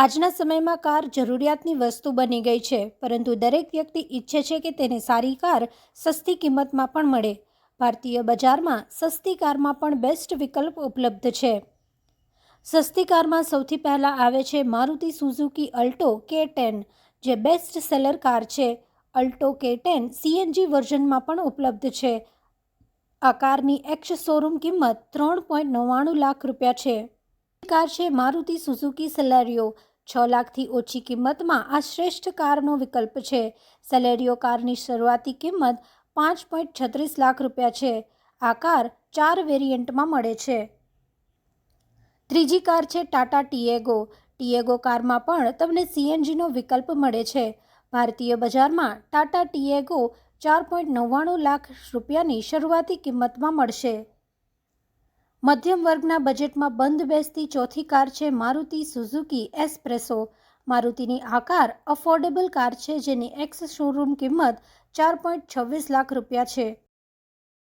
આજના સમયમાં કાર જરૂરિયાતની વસ્તુ બની ગઈ છે, પરંતુ દરેક વ્યક્તિ ઈચ્છે છે કે તેને સારી કાર સસ્તી કિંમતમાં પણ મળે. ભારતીય બજારમાં સસ્તી કારમાં પણ બેસ્ટ વિકલ્પ ઉપલબ્ધ છે. સસ્તી કારમાં સૌથી પહેલાં આવે છે Maruti Suzuki Alto K ten, જે બેસ્ટ સેલર કાર છે. અલ્ટો કે ટેન સીએનજી વર્ઝનમાં પણ ઉપલબ્ધ છે. આ કારની એક્સ શોરૂમ કિંમત ત્રણ પોઈન્ટ નવ્વાણું લાખ રૂપિયા છે. કાર છે મારુતિ સુઝુકી સેલેરિયો છ લાખથી ઓછી કિંમતમાં આ શ્રેષ્ઠ કારનો વિકલ્પ છે. સેલેરિયો કારની શરૂઆતી કિંમત પાંચ પોઈન્ટ છત્રીસ લાખ રૂપિયા છે. આ કાર ચાર વેરિયન્ટમાં મળે છે. ત્રીજી કાર છે ટાટા ટીએગો. ટીએગો કારમાં પણ તમને સીએનજીનો વિકલ્પ મળે છે. ભારતીય બજારમાં ટાટા ટીએગો ચાર પોઈન્ટ નવ્વાણું લાખ રૂપિયાની શરૂઆતી કિંમતમાં મળશે. મધ્યમ વર્ગના બજેટમાં બંધ બેસતી ચોથી કાર છે મારુતિ સુઝુકી એસ્પ્રેસો. મારુતિની આ કાર અફોર્ડેબલ કાર છે જેની એક્સ શોરૂમ કિંમત ચાર પોઈન્ટ છવ્વીસ લાખ રૂપિયા છે.